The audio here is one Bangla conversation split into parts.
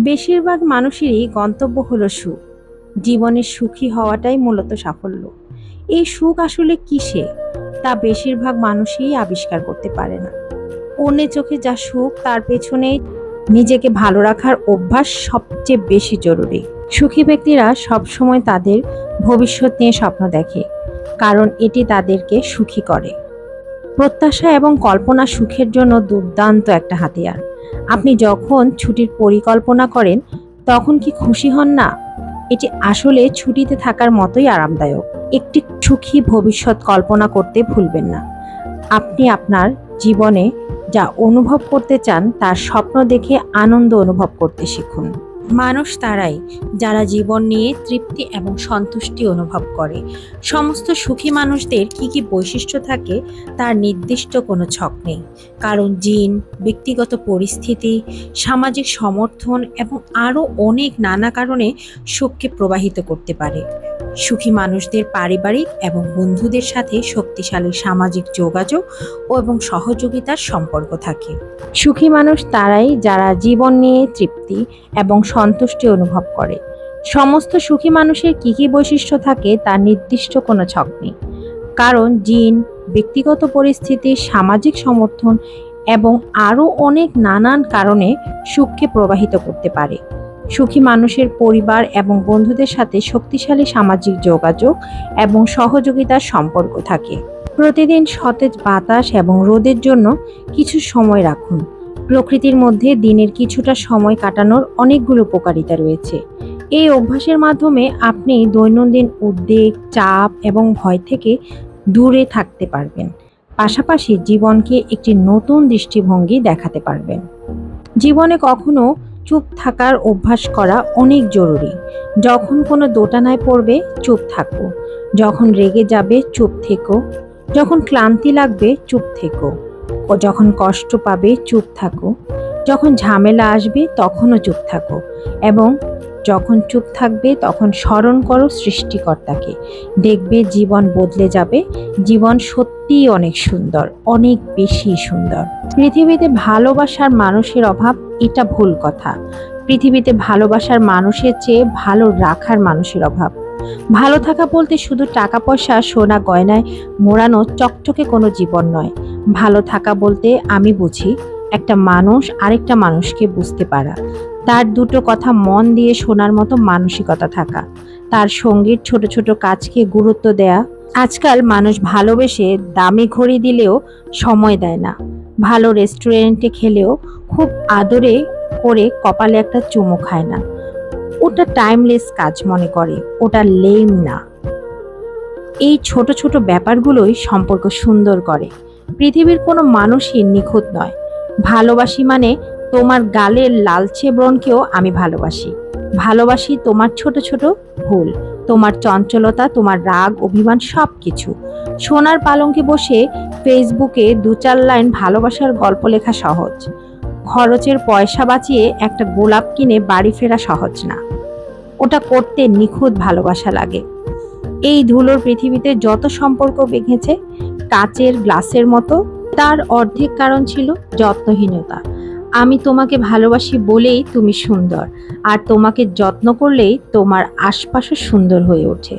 বেশিরভাগ মানুষেরই গন্তব্য হলো সুখ। জীবনে সুখী হওয়াটাই মূলত সাফল্য। এই সুখ আসলে কিসে? তা বেশিরভাগ মানুষই আবিষ্কার করতে পারে না। অন্যের চোখে যা সুখ, তার পেছনে নিজেকে ভালো রাখার অভ্যাস সবচেয়ে বেশি জরুরি। সুখী ব্যক্তিরা সবসময় তাদের ভবিষ্যৎ নিয়ে স্বপ্ন দেখে, কারণ এটি তাদেরকে সুখী করে। প্রত্যাশা এবং কল্পনা সুখের জন্য দুর্দান্ত একটা হাতিয়ার। আপনি যখন ছুটির পরিকল্পনা করেন, তখন কি খুশি হন না? এটি আসলে ছুটিতে থাকার মতোই আরামদায়ক। একটি সুখী ভবিষ্যৎ কল্পনা করতে ভুলবেন না। আপনি আপনার জীবনে যা অনুভব করতে চান, তার স্বপ্ন দেখে আনন্দ অনুভব করতে শিখুন। মানুষ তারাই, যারা জীবন নিয়ে তৃপ্তি এবং সন্তুষ্টি অনুভব করে। সমস্ত সুখী মানুষদের কি কি বৈশিষ্ট্য থাকে, তার নির্দিষ্ট কোনো ছক নেই। কারণ জিন, ব্যক্তিগত পরিস্থিতি, সামাজিক সমর্থন এবং আরও অনেক নানা কারণে সুখকে প্রবাহিত করতে পারে। সুখী মানুষদের পারিবারিক এবং বন্ধুদের সাথে শক্তিশালী সামাজিক যোগাযোগ ও এবং সহযোগিতার সম্পর্ক থাকে। সুখী মানুষ তারাই যারা জীবন নিয়ে তৃপ্তি এবং সন্তুষ্টি অনুভব করে। সমস্ত সুখী মানুষের কী কী বৈশিষ্ট্য থাকে তার নির্দিষ্ট কোনো ছক নেই। কারণ জিন, ব্যক্তিগত পরিস্থিতি, সামাজিক সমর্থন এবং আরও অনেক নানান কারণে সুখকে প্রবাহিত করতে পারে। সুখী মানুষের পরিবার এবং বন্ধুদের সাথে শক্তিশালী সামাজিক যোগাযোগ এবং সহযোগিতার সম্পর্ক থাকে। প্রতিদিন সতেজ বাতাস এবং রোদের জন্য কিছু সময় রাখুন। প্রকৃতির মধ্যে দিনের কিছুটা সময় কাটানোর অনেকগুলো উপকারিতা রয়েছে। এই অভ্যাসের মাধ্যমে আপনি দৈনন্দিন উদ্বেগ, চাপ এবং ভয় থেকে দূরে থাকতে পারবেন। পাশাপাশি জীবনকে একটি নতুন দৃষ্টিভঙ্গি দেখাতে পারবেন। জীবনে কখনো চুপ থাকার অভ্যাস করা অনেক জরুরি। যখন কোনো দোটানায় পড়বে, চুপ থাকো। যখন রেগে যাবে, চুপ থেকো। যখন ক্লান্তি লাগবে, চুপ থেকো। যখন কষ্ট পাবে, চুপ থাকো। যখন ঝামেলা আসবে, তখনও চুপ থাকো। এবং যখন চুপ থাকবে, তখন স্মরণ করো সৃষ্টিকর্তাকে। দেখবে জীবন বদলে যাবে। জীবন সত্যিই অনেক সুন্দর, অনেক বেশি সুন্দর। পৃথিবীতে ভালোবাসার মানুষের অভাব এটা ভুল কথা। পৃথিবীতে ভালোবাসার মানুষের চেয়ে ভালো রাখার মানুষের অভাব। ভালো থাকা বলতে শুধু টাকা পয়সা সোনা গয়নায় মোড়ানো চকচকে কোনো জীবন নয়। ভালো থাকা বলতে আমি বুঝি একটা মানুষ আরেকটা মানুষকে বুঝতে পারা। তার দুটো কথা মন দিয়ে শোনার মতো মানসিকতা থাকা। তার সঙ্গীর ছোট ছোট কাজকে গুরুত্ব দেয়া। আজকাল মানুষ ভালোবেসে দামি ঘড়ি দিলেও সময় দেয় না। ভালো রেস্টুরেন্টে খেলেও খুব আদরে করে কপালে একটা চুমু খায় না। ওটা টাইমলেস কাজ মনে করে, ওটা লেম না। এই ছোট ছোট ব্যাপারগুলোই সম্পর্ক সুন্দর করে। পৃথিবীর কোনো মানুষই নিখুঁত নয়। ভালোবাসি মানে তোমার গালের লালচে ব্রণকেও আমি ভালোবাসি। ভালোবাসি তোমার ছোট ছোট ভুল। তোমার চঞ্চলতা, তোমার রাগ, অভিমান সব কিছু সোনার পালঙ্কে বসে ফেসবুকে দু চার লাইন ভালোবাসার গল্প লেখা সহজ। খরচের পয়সা বাঁচিয়ে একটা গোলাপ কিনে বাড়ি ফেরা সহজ না। ওটা করতে নিখুঁত ভালোবাসা লাগে। এই ধুলোর পৃথিবীতে যত সম্পর্ক বেঁধেছে, কাচের গ্লাসের মতো, তার অর্ধেক কারণ ছিল যত্নহীনতা। আমি তোমাকে ভালোবাসি বলেই তুমি সুন্দর, আর তোমাকে যত্ন করলেই তোমার আশপাশও সুন্দর হয়ে ওঠে।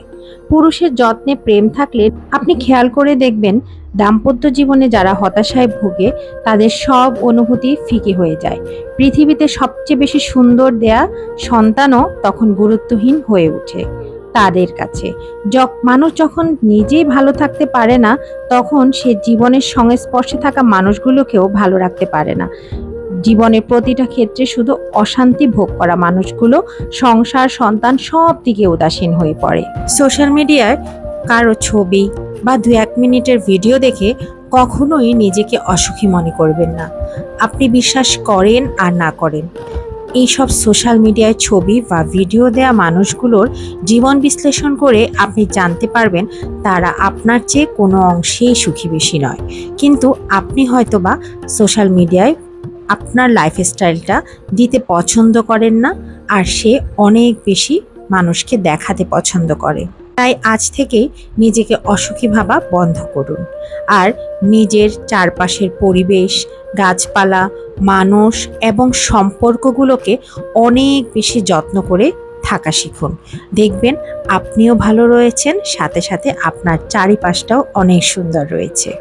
পুরুষের যত্নে প্রেম থাকলে আপনি খেয়াল করে দেখবেন, দাম্পত্য জীবনে যারা হতাশায় ভোগে, তাদের সব অনুভূতি ফিকে হয়ে যায়। পৃথিবীতে সবচেয়ে বেশি সুন্দর দেয়া সন্তানও তখন গুরুত্বহীন হয়ে ওঠে তাদের কাছে। মানুষ যখন নিজেই ভালো থাকতে পারে না, তখন সে জীবনের সংস্পর্শে থাকা মানুষগুলোকেও ভালো রাখতে পারে না। জীবনের প্রতিটা ক্ষেত্রে শুধু অশান্তি ভোগ করা মানুষগুলো সংসার, সন্তান সব দিকে উদাসীন হয়ে পড়ে। সোশ্যাল মিডিয়ায় কারও ছবি বা দু এক মিনিটের ভিডিও দেখে কখনোই নিজেকে অসুখী মনে করবেন না। আপনি বিশ্বাস করেন আর না করেন। এইসব সোশ্যাল মিডিয়ায় ছবি বা ভিডিও দেয়া মানুষগুলোর জীবন বিশ্লেষণ করে আপনি জানতে পারবেন তারা আপনার চেয়ে কোনো অংশেই সুখী বেশি নয়। কিন্তু আপনি হয়তোবা সোশ্যাল মিডিয়ায় আপনার লাইফস্টাইলটা দিতে পছন্দ করেন না, আর সে অনেক বেশি মানুষকে দেখাতে পছন্দ করে। তাই আজ থেকেই নিজেকে অসুখী ভাবা বন্ধ করুন। আর নিজের চারপাশের পরিবেশ, গাছপালা, মানুষ এবং সম্পর্কগুলোকে অনেক বেশি যত্ন করে থাকা শিখুন। দেখবেন আপনিও ভালো রয়েছেন, সাথে সাথে আপনার চারিপাশটাও অনেক সুন্দর রয়েছে।